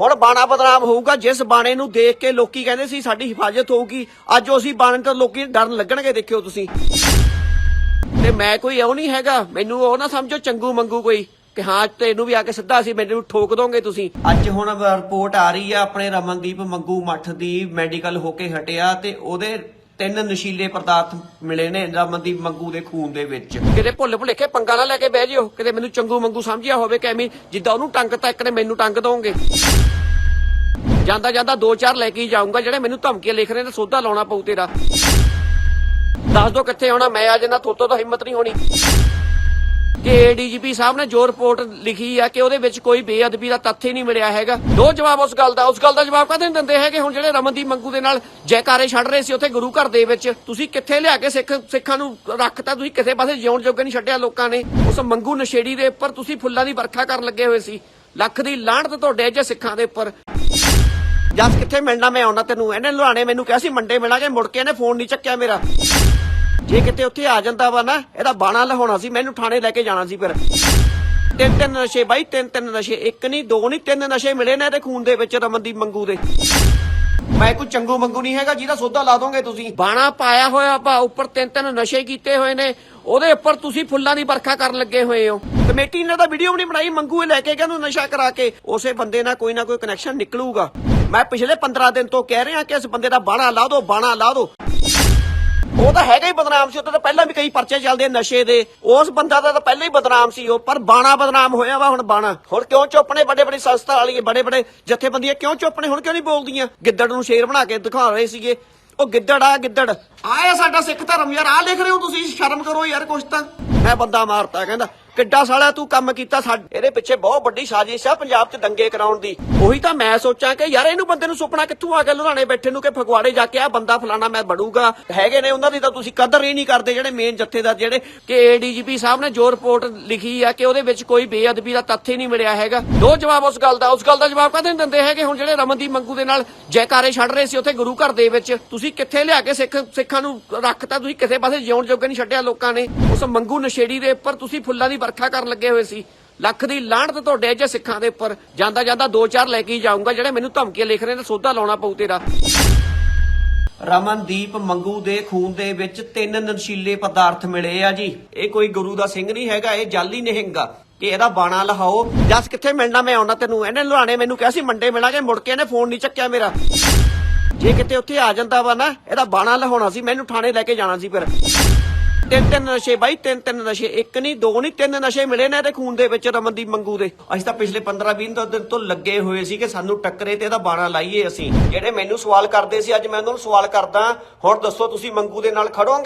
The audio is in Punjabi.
ਹੁਣ ਬਾਣਾ ਬਦਨਾਮ ਹੋਊਗਾ, ਜਿਸ ਬਾਣੇ ਨੂੰ ਦੇਖ ਕੇ ਲੋਕੀ ਕਹਿੰਦੇ ਸੀ ਸਾਡੀ ਹਿਫਾਜ਼ਤ ਹੋਊਗੀ, ਅੱਜ ਅਸੀਂ ਬਾਣੇ ਤੋਂ ਲੋਕੀ ਡਰਨ ਲੱਗਣਗੇ, ਦੇਖਿਓ ਤੁਸੀਂ। ਤੇ ਮੈਂ ਕੋਈ ਉਹ ਨਹੀਂ ਹੈਗਾ, ਮੈਨੂੰ ਉਹ ਨਾ ਸਮਝੋ, ਚੰਗੂ ਮੰਗੂ ਕੋਈ, ਕਿ ਹਾਂ ਤੈਨੂੰ ਵੀ ਆ ਕੇ ਸਿੱਧਾ ਸੀ ਮੈਨੂੰ ਠੋਕ ਦੋਗੇ ਤੁਸੀਂ। ਅੱਜ ਹੁਣ ਰਿਪੋਰਟ ਆ ਰਹੀ ਆ, ਆਪਣੇ ਰਮਨਦੀਪ ਮੰਗੂ ਮੱਠ ਦੀ ਮੈਡੀਕਲ ਹੋ ਕੇ ਹਟਿਆ, ਤੇ ਉਹਦੇ ਤਿੰਨ ਨਸ਼ੀਲੇ ਪਦਾਰਥ ਮਿਲੇ ਨੇ ਰਮਨਦੀਪ ਮੰਗੂ ਦੇ ਖੂਨ ਦੇ ਵਿੱਚ। ਕਿਤੇ ਭੁੱਲ ਭੁਲੇਖੇ ਪੰਗਾ ਨਾ ਲੈ ਕੇ ਬਹਿ ਜਿਓ। ਕਿਤੇ ਮੈਨੂੰ ਚੰਗੂ ਮੰਗੂ ਸਮਝਿਆ ਹੋਵੇ ਕਿ ਐਵੇਂ ਜਿੱਦਾਂ ਉਹਨੂੰ ਟੰਗ ਤਾਂ ਇੱਕ ਨੇ ਮੈਨੂੰ ਟੰਗ ਦੋਗੇ। ਜਾਂਦਾ ਜਾਂਦਾ ਦੋ ਚਾਰ ਲੈ ਕੇ ਹੀ ਜਾਊਂਗਾ, ਜਿਹੜੇ ਮੈਨੂੰ ਧਮਕੀਆਂ ਲਿਖ ਰਹੇ ਨੇ, ਸੋਧਾ ਲਾਉਣਾ ਪਊ ਤੇਰਾ। ਦੱਸ ਦੋ ਕਿੱਥੇ ਆਉਣਾ, ਮੈਂ ਆ ਜਾਂਦਾ, ਥੋਤੋਂ ਤਾਂ ਹਿੰਮਤ ਨਹੀਂ ਹੋਣੀ। ਕਿ ਡੀਜੀਪੀ ਸਾਹਿਬ ਨੇ ਜੋ ਰਿਪੋਰਟ ਲਿਖੀ ਆ ਕਿ ਉਹਦੇ ਵਿੱਚ ਕੋਈ ਬੇਅਦਬੀ ਦਾ ਤੱਥ ਹੀ ਨਹੀਂ ਮਿਲਿਆ ਹੈਗਾ। ਦੋ ਜਵਾਬ ਉਸ ਗੱਲ ਦਾ, ਉਸ ਗੱਲ ਦਾ ਜਵਾਬ ਕਦੇ ਨਹੀਂ ਦਿੰਦੇ ਹੈਗੇ? ਹੁਣ ਜਿਹੜੇ ਰਮਨਦੀਪ ਮੰਗੂ ਦੇ ਨਾਲ ਜੈਕਾਰੇ ਛੱਡ ਰਹੇ ਸੀ ਉੱਥੇ ਗੁਰੂ ਘਰ ਦੇ ਵਿੱਚ, ਤੁਸੀਂ ਕਿੱਥੇ ਲਿਆ ਕੇ ਸਿੱਖ ਸਿੱਖਾਂ ਨੂੰ ਰੱਖਤਾ? ਤੁਸੀਂ ਕਿਸੇ ਪਾਸੇ ਜਿਉਣ ਜੋਗੇ ਨਹੀਂ ਛੱਡਿਆ ਲੋਕਾਂ ਨੇ। ਉਸ ਮੰਗੂ ਨਸ਼ੇੜੀ ਦੇ ਉੱਪਰ ਤੁਸੀਂ ਫੁੱਲਾਂ ਦੀ ਵਰਖਾ ਕਰਨ ਲੱਗੇ ਹੋਏ ਸੀ। ਲੱਖ ਦੀ ਲਾਹਣਤ ਤੁਹਾਡੇ ਜੇ ਸਿੱਖਾਂ ਦੇ ਉੱਪਰ। ਜਸ ਕਿੱਥੇ ਮਿਲਣਾ ਮੈਂ ਆਉਣਾ ਤੈਨੂੰ? ਇਹਨੇ ਲੁਹਾਣੇ ਮੈਨੂੰ ਕਿਹਾ ਸੀ ਮੰਡੇ ਮਿਲਾਂਗੇ, ਮੁੜ ਕੇ ਇਹਨੇ ਫੋਨ ਨਹੀਂ ਚੱਕਿਆ ਮੇਰਾ। ਜੇ ਕਿਤੇ ਉੱਥੇ ਆ ਜਾਂਦਾ ਵਾ ਨਾ, ਇਹਦਾ ਬਾਣਾ ਲਹਾਉਣਾ ਸੀ, ਮੈਨੂੰ ਥਾਣੇ ਲੈ ਕੇ ਜਾਣਾ ਸੀ ਫਿਰ। ਤਿੰਨ ਤਿੰਨ ਨਸ਼ੇ ਬਾਈ, ਤਿੰਨ ਤਿੰਨ ਨਸ਼ੇ, ਇੱਕ ਨਹੀਂ, ਦੋ ਨਹੀਂ, ਤਿੰਨ ਨਸ਼ੇ ਮਿਲੇ ਨੇ ਇਹਦੇ ਖੂਨ ਦੇ ਵਿੱਚ ਰਮਨਦੀਪ ਮੰਗੂ ਦੇ। ਮੈਂ ਕੋਈ ਚੰਗੂ ਮੰਗੂ ਨਹੀਂ ਹੈਗਾ, ਜਿਹਦਾ ਸੌਦਾ ਲਾ ਦੋਗੇ ਤੁਸੀਂ। ਬਾਣਾ ਪਾਇਆ ਹੋਇਆ ਪਾ ਉੱਪਰ ਤਿੰਨ ਤਿੰਨ ਨਸ਼ੇ ਕੀਤੇ ਹੋਏ ਨੇ, ਉਹਦੇ ਉੱਪਰ ਤੁਸੀਂ ਫੁੱਲਾਂ ਦੀ ਵਰਖਾ ਕਰਨ ਲੱਗੇ ਹੋਏ ਹੋ। ਕਮੇਟੀ ਨੇ ਤਾਂ ਵੀਡੀਓ ਵੀ ਨਹੀਂ ਬਣਾਈ, ਮੰਗੂ ਇਹ ਲੈ ਕੇ ਗਿਆ ਨੂੰ ਨਸ਼ਾ ਕਰਾ ਕੇ, ਉਸੇ ਬੰਦੇ ਨਾਲ ਕੋਈ ਨਾ ਕੋਈ ਕਨੈਕਸ਼ਨ ਨਿਕਲੂਗਾ। ਮੈਂ ਪਿਛਲੇ 15 ਦਿਨ ਤੋਂ ਕਹਿ ਰਿਹਾ ਕਿ ਇਸ ਬੰਦੇ ਦਾ ਬਾਣਾ ਲਾ ਦਿਓ, ਬਾਣਾ ਲਾ ਦਿਓ। ਉਹ ਤਾਂ ਹੈਗਾ ਹੀ ਬਦਨਾਮ ਸੀ ਉਹ ਤਾਂ ਪਹਿਲਾਂ ਵੀ ਕਈ ਪਰਚੇ ਚੱਲਦੇ ਨਸ਼ੇ ਦੇ। ਉਸ ਬੰਦਾ ਦਾ ਤਾਂ ਪਹਿਲਾਂ ਹੀ ਬਦਨਾਮ ਸੀ ਉਹ, ਪਰ ਬਾਣਾ ਬਦਨਾਮ ਹੋਇਆ ਵਾ ਹੁਣ ਬਾਣਾ। ਹੁਣ ਕਿਉਂ ਚੁੱਪ ਨੇ ਵੱਡੇ ਵੱਡੇ ਸੰਸਥਾ ਵਾਲੀ ਵੱਡੇ ਵੱਡੇ ਜਥੇਬੰਦੀਆਂ ਕਿਉਂ ਚੁੱਪ ਨੇ, ਹੁਣ ਕਿਉਂ ਨਹੀਂ ਬੋਲਦੀਆਂ? ਗਿੱਦੜ ਨੂੰ ਸ਼ੇਰ ਬਣਾ ਕੇ ਦਿਖਾ ਰਹੇ ਸੀਗੇ। ਉਹ ਗਿੱਦੜ ਆ, ਗਿੱਦੜ। ਆਇਆ ਸਾਡਾ ਸਿੱਖ ਧਰਮ ਯਾਰ ਆ ਲਿਖ ਰਹੇ ਹੋ ਤੁਸੀਂ, ਸ਼ਰਮ ਕਰੋ ਯਾਰ ਕੁਛ ਤਾਂ। ਮੈਂ ਬੰਦਾ ਮਾਰਤਾ, ਕਹਿੰਦਾ ਕਿੱਡਾ ਸਾਲਾ ਤੂੰ ਕੰਮ ਕੀਤਾ ਸਾਡੇ ਇਹਦੇ ਪਿੱਛੇ ਬਹੁਤ ਵੱਡੀ ਸਾਜ਼ਿਸ਼ ਆ ਪੰਜਾਬ 'ਚ ਦੰਗੇ ਕਰਾਉਣ ਦੀ। ਉਹੀ ਤਾਂ ਮੈਂ ਸੋਚਾਂ ਕਿ ਯਾਰ ਇਹਨੂੰ ਬੰਦੇ ਨੂੰ ਸੁਪਨਾ ਕਿੱਥੋਂ ਆ ਗਿਆ? ਲੁਧਿਆਣੇ ਬੈਠੇ ਨੂੰ ਕਿ ਫਗਵਾੜੇ ਜਾ ਕੇ ਆ ਬੰਦਾ ਫਲਾਣਾ ਮੈਂ ਬਣੂਗਾ। ਹੈਗੇ ਨੇ ਉਹਨਾਂ ਦੀ ਤਾਂ ਤੁਸੀਂ ਕਦਰ ਹੀ ਨਹੀਂ ਕਰਦੇ ਜਿਹੜੇ ਮੇਨ ਜਥੇਦਾਰ ਜਿਹੜੇ ਕਿ ਏਡੀਜੀਪੀ ਸਾਹਿਬ ਨੇ ਜੋ ਰਿਪੋਰਟ ਲਿਖੀ ਆ ਕਿ ਉਹਦੇ ਵਿੱਚ ਕੋਈ ਬੇਅਦਬੀ ਦਾ ਤੱਥ ਹੀ ਨਹੀਂ ਮਿਲਿਆ ਹੈਗਾ। ਦੋ ਜਵਾਬ ਉਸ ਗੱਲ ਦਾ, ਉਸ ਗੱਲ ਦਾ ਜਵਾਬ ਕਦੇ ਨਹੀਂ ਦਿੰਦੇ ਹੈਗੇ? ਹੁਣ ਜਿਹੜੇ ਰਮਨਦੀਪ ਮੰਗੂ ਦੇ ਨਾਲ ਜੈਕਾਰੇ ਛੱਡ ਰਹੇ ਸੀ ਉੱਥੇ ਗੁਰੂ ਘਰ ਦੇ ਵਿੱਚ, ਤੁਸੀਂ ਕਿੱਥੇ ਲਿਆ ਕੇ ਸਿੱਖ ਸਿੱਖਾਂ ਨੂੰ ਰੱਖਤਾ? ਤੁਸੀਂ ਕਿਸੇ ਪਾਸੇ ਜਿਉਣ ਜੋਗੇ ਨਹੀਂ ਛੱਡਿਆ ਲੋਕਾਂ ਨੇ। ਉਸ ਮੰਗੂ ਨਸ਼ੇੜੀ ਦੇ ਉੱਪਰ ਤੁਸੀਂ ਫੁੱਲਾਂ ਦੀ ਵਰਖਾ ਕਰਨ ਲੱਗੇ ਹੋਏ ਸੀ। ਲੱਖ ਦੀ ਲਾਹਣਤ ਤੁਹਾਡੇ ਜੇ ਸਿੱਖਾਂ ਦੇ ਉੱਪਰ। ਜਾਂਦਾ ਜਾਂਦਾ ਦੋ ਚਾਰ ਲੈ ਕੇ ਜਾਊਂਗਾ, ਜਿਹੜੇ ਮੈਨੂੰ ਧਮਕੀਆਂ ਲਿਖ ਰਹੇ ਨੇ, ਸੋਧਾ ਲਾਉਣਾ ਪਊ ਤੇਰਾ। ਰਮਨਦੀਪ ਮੰਗੂ ਦੇ ਖੂਨ ਦੇ ਵਿੱਚ ਤਿੰਨ ਨਸ਼ੀਲੇ ਪਦਾਰਥ ਮਿਲੇ ਆ ਜੀ। ਇਹ ਕੋਈ ਗੁਰੂ ਦਾ ਸਿੰਘ ਨਹੀਂ ਹੈਗਾ, ਇਹ ਜਾਲੀ ਨਿਹੰਗਾ ਕਿ ਇਹਦਾ ਬਾਣਾ ਲਹਾਓ। ਜਸ ਕਿੱਥੇ ਮਿਲਣਾ, ਮੈਂ ਆਉਣਾ ਤੈਨੂੰ। ਇਹਨੇ ਲੁਹਾਣੇ ਮੈਨੂੰ ਕਿਹਾ ਸੀ, ਮੰਡੇ ਮਿਲਾਂਗੇ। ਮੁੜ ਕੇ ਇਹਨੇ ਫੋਨ ਨਹੀਂ ਚੱਕਿਆ ਮੇਰਾ। ਜੇ ਕਿਤੇ ਉੱਥੇ ਆ ਜਾਂਦਾ ਵਾ ਨਾ, ਇਹਦਾ ਬਾਣਾ ਲਹਾਉਣਾ ਸੀ, ਮੈਨੂੰ ਥਾਣੇ ਲੈ ਕੇ ਜਾਣਾ ਸੀ ਫਿਰ। ਤਿੰਨ ਤਿੰਨ ਨਸ਼ੇ ਬਾਈ, ਤਿੰਨ ਤਿੰਨ ਨਸ਼ੇ ਇੱਕ ਨਹੀਂ, ਦੋ ਨਹੀਂ, ਤਿੰਨ ਨਸ਼ੇ ਮਿਲੇ ਨੇ ਇਹਦੇ ਖੂਨ ਦੇ ਵਿੱਚ ਰਮਨਦੀਪ ਮੰਗੂ ਦੇ। ਅਸੀਂ ਤਾਂ ਪਿਛਲੇ 15 20 ਦਿਨ ਤੋਂ ਲੱਗੇ ਹੋਏ ਸੀ ਕਿ ਸਾਨੂੰ ਟੱਕਰੇ ਤੇ ਇਹਦਾ ਬਾਣਾ ਲਾਈਏ ਅਸੀਂ। ਜਿਹੜੇ ਮੈਨੂੰ ਸਵਾਲ ਕਰਦੇ ਸੀ, ਅੱਜ ਮੈਂ ਉਹਨਾਂ ਨੂੰ ਸਵਾਲ ਕਰਦਾ ਹੋਰ ਦੱਸੋ ਤੁਸੀਂ ਮੰਗੂ ਦੇ ਨਾਲ ਖੜੋਗੇ?